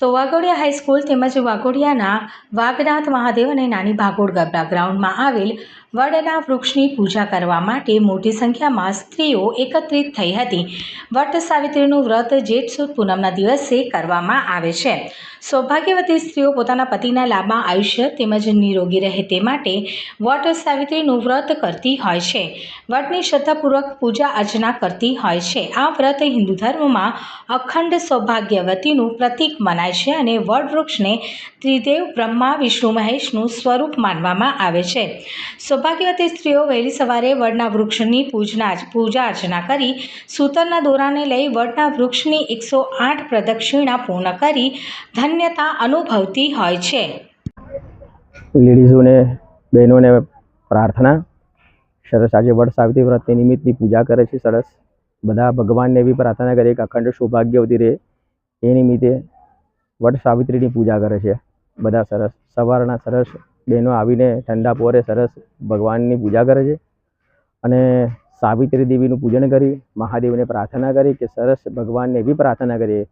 તો વાઘોડિયા હાઈસ્કૂલ તેમજ વાઘોડિયાના વાઘનાથ મહાદેવ અને નાની ભાગોળ ગરબા ગ્રાઉન્ડમાં આવેલ વડના વૃક્ષની પૂજા કરવા માટે મોટી સંખ્યામાં સ્ત્રીઓ એકત્રિત થઈ હતી. વટ સાવિત્રીનું વ્રત જેઠ સુદ પૂનમના દિવસે કરવામાં આવે છે. સૌભાગ્યવતી સ્ત્રીઓ પોતાના પતિના લાંબા આયુષ્ય તેમજ નિરોગી રહે તે માટે વટ સાવિત્રીનું વ્રત કરતી હોય છે. વટની શ્રદ્ધાપૂર્વક પૂજા અર્ચના કરતી હોય છે. આ વ્રત હિન્દુ ધર્મમાં અખંડ સૌભાગ્યવતીનું પ્રતીક મનાય છે અને વડવૃક્ષને ત્રિદેવ બ્રહ્મા, વિષ્ણુ, મહેશનું સ્વરૂપ માનવામાં આવે છે. સૌભાગ્યવતી સ્ત્રીઓ વહેલી સવારે વડના વૃક્ષની પૂજના પૂજા અર્ચના કરી, સૂતરના દોરાને લઈ વડના વૃક્ષની એકસો આઠ પ્રદક્ષિણા પૂર્ણ કરી ધન્યતા અનુભવતી હોય છે. લેડીઝોને, બહેનોને પ્રાર્થના. સરસ આજે વડ સાવિત્રી વ્રતની નિમિત્તની પૂજા કરે છે, સરસ. બધા ભગવાનને એવી પ્રાર્થના કરે કે અખંડ સૌભાગ્યવતી રહે. એ નિમિત્તે વડ સાવિત્રીની પૂજા કરે છે. બધા સરસ, સવારના સરસ બહેનો આવીને ઠંડા પોરે સરસ ભગવાનની પૂજા કરે છે. અને સાવિત્રી દેવીનું પૂજન કરી, મહાદેવને પ્રાર્થના કરી કે સરસ ભગવાનને એવી પ્રાર્થના કરીએ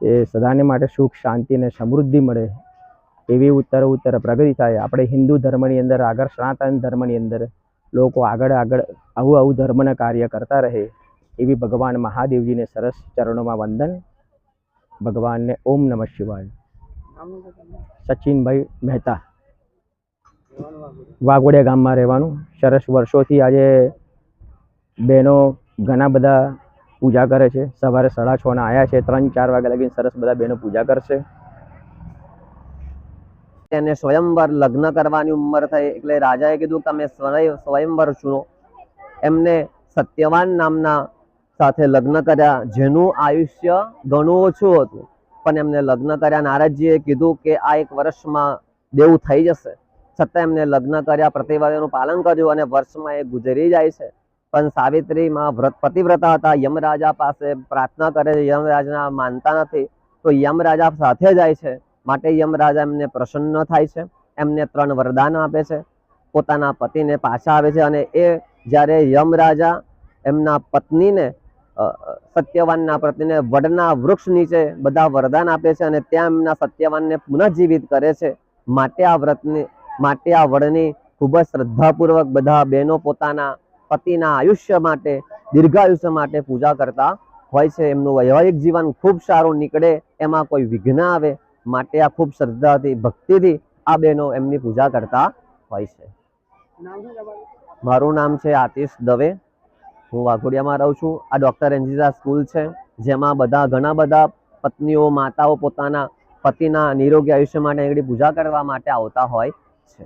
કે સદાને માટે સુખ, શાંતિ અને સમૃદ્ધિ મળે. એવી ઉત્તર ઉત્તર પ્રગતિ થાય. આપણે હિન્દુ ધર્મની અંદર, આગળ સનાતન ધર્મની અંદર લોકો આગળ આગળ આવું આવું ધર્મના કાર્ય કરતા રહે. એવી ભગવાન મહાદેવજીને સરસ ચરણોમાં વંદન ભગવાનને ઓમ નમઃ શિવાય સચિનભાઈ મહેતા વાઘોડિયા ગામમાં રહેવાનું સરસ વર્ષોથી આજે બહેનો ઘણા બધા પૂજા કરે છે સવારે સાડા છ ના આવ્યા છે ત્રણ ચાર વાગ્યા લગીને સરસ બધા બહેનો પૂજા કરશે એને સ્વયંવર લગ્ન કરવાની ઉંમર થઈ એટલે રાજાએ કીધું કે તમે સ્વયંવર ચૂનો. એમને સત્યવાન નામના સાથે લગ્ન કર્યા. જેનું આયુષ્ય ઘણું ઓછું હતું. પણ એમને લગ્ન કર્યા. નારદજીએ કીધું કે આ એક વર્ષમાં દેવું થઈ જશે. છતાં એમને લગ્ન કર્યા. પ્રતિવાદનું પાલન કર્યું અને વર્ષમાં એ ગુજરી જાય છે. પણ સાવિત્રીમાં વ્રત પતિવ્રતા હતા. યમરાજા પાસે પ્રાર્થના કરે છે. યમરાજના માનતા નથી. તો યમરાજા સાથે જાય છે. માટે યમરાજા એમને પ્રસન્ન થાય છે. એમને ત્રણ વરદાન આપે છે. પોતાના પતિને પાછા આવે છે. અને એ જ્યારે યમરાજા એમના પત્નીને સત્યવાનના પ્રતિને વડના વૃક્ષ નીચે બધા વરદાન આપે છે અને ત્યાં એમના સત્યવાનને પુનઃજીવિત કરે છે. માટે આ વ્રતની માટે આ વડની ખૂબ જ શ્રદ્ધાપૂર્વક બધા બહેનો પોતાના પતિના આયુષ્ય માટે દીર્ઘાયુષ્ય માટે પૂજા કરતા હોય છે. એમનું વૈવાહિક જીવન ખૂબ સારું નીકળે એમાં કોઈ વિઘ્ન આવે માટે આ ખૂબ શ્રદ્ધાથી ભક્તિથી આ બહેનો એમની પૂજા કરતા હોય છે. મારું નામ છે આતિશ દવે. હું વાઘોડિયામાં રહું છું. આ ડૉક્ટર એન્જિરા સ્કૂલ છે, જેમાં બધા ઘણા બધા પત્નીઓ, માતાઓ પોતાના પતિના નિરોગી આયુષ્ય માટે એની પૂજા કરવા માટે આવતા હોય છે.